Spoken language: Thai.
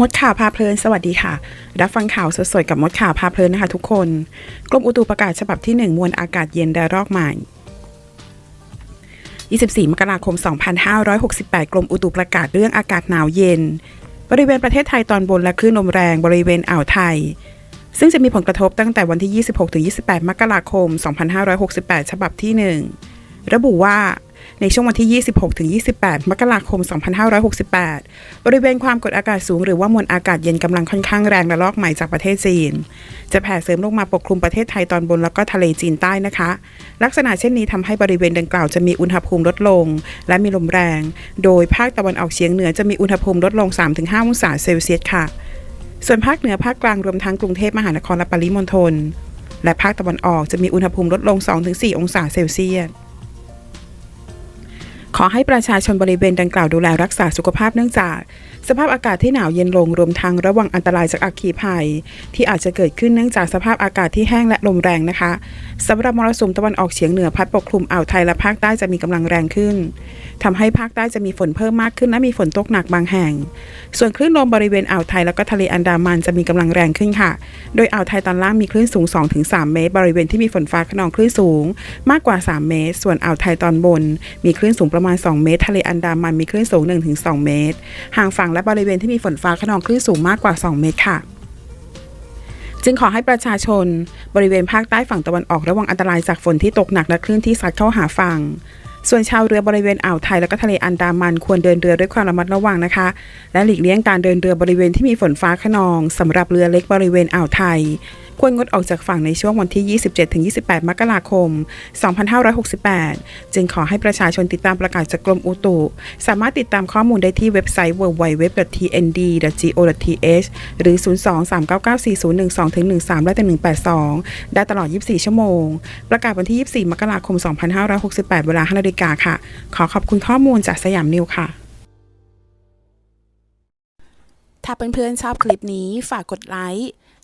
มดข่าวพาเพลิน สวัสดีค่ะ รับฟังข่าวสดๆกับมดข่าวพาเพลินนะคะทุกคน กรมอุตุประกาศฉบับที่ 1 มวลอากาศเย็นระลอกใหม่ 24 มกราคม 2568 กรมอุตุประกาศเรื่องอากาศหนาวเย็น บริเวณประเทศไทยตอนบนและคลื่นลมแรงบริเวณอ่าวไทย ซึ่งจะมีผลกระทบตั้งแต่วันที่ 26-28 มกราคม 2568 ฉบับที่ 1 ระบุว่า ในช่วงวันที่ 26-28 มกราคม 2568 บริเวณความกดอากาศสูงหรือว่ามวลอากาศเย็นกำลังค่อนข้างแรงระลอกใหม่จากประเทศจีน จะแผ่เสริมลงมาปกคลุมประเทศไทยตอนบนแล้วก็ทะเลจีนใต้นะคะ ลักษณะเช่นนี้ทำให้บริเวณดังกล่าวจะมีอุณหภูมิลดลง และมีลมแรง โดยภาคตะวันออกเฉียงเหนือจะมีอุณหภูมิลดลง 3-5 องศาเซลเซียสค่ะ ส่วนภาคเหนือภาคกลางรวมทั้งกรุงเทพมหานครและปริมณฑลและภาคตะวันออกจะมีอุณหภูมิลดลง 2-4 องศาเซลเซียส ขอให้ประชาชนบริเวณดังกล่าวดูแลรักษาสุขภาพเนื่องจาก สภาพอากาศที่หนาวเย็นลงรวมทั้งระวังอันตรายจากอัคคีภัย ที่อาจจะเกิดขึ้นเนื่องจากสภาพอากาศที่แห้งและลมแรงนะคะสำหรับมรสุมตะวันออกเฉียงเหนือพัดปกคลุมอ่าวไทยและภาคใต้จะมีกำลังแรงขึ้น ทำให้ภาคใต้จะมีฝนเพิ่มมากขึ้นและมีฝนตกหนักบางแห่ง ส่วนคลื่นลมบริเวณอ่าวไทยแล้วก็ทะเลอันดามันจะมีกำลังแรงขึ้นค่ะ โดยอ่าวไทยตอนล่างมีคลื่นสูง 2-3 เมตร บริเวณที่มีฝนฟ้าขนองคลื่นสูง มากกว่า 3 เมตร ส่วนอ่าวไทยตอนบน มีคลื่นสูงประมาณ 2 เมตร ทะเลอันดามันมีคลื่นสูง 1-2 เมตร ห่างฝั่งและบริเวณที่มีฝนฟ้าขนองคลื่นสูงมากกว่า 2 เมตรค่ะจึงขอให้ประชาชน บริเวณภาคใต้ฝั่งตะวันออกระวังอันตรายจากฝนที่ตกหนักและคลื่นที่ซัดเข้าหาฝั่ง ส่วนชาวเรือบริเวณอ่าวไทยและก็ทะเลอันดามันควรเดินเรือด้วยความระมัดระวังนะคะ และหลีกเลี่ยงการเดินเรือบริเวณที่มีฝนฟ้าขนองสำหรับเรือเล็กบริเวณอ่าวไทย ควรงดออกจากฝั่งในช่วงวันที่ 27-28 มกราคม 2568 จึงขอให้ประชาชนติดตามประกาศจากกรมอุตุ สามารถติดตามข้อมูลได้ที่เว็บไซต์ www.tnd.go.th หรือ 023994012-13 และ182 ได้ตลอด 24 ชั่วโมง ประกาศวันที่ 24 มกราคม 2568 เวลา5นาฬิกาค่ะ ขอขอบคุณข้อมูลจากสยามนิวค่ะ ถ้าเพื่อนๆชอบคลิปนี้ฝากกดไลค์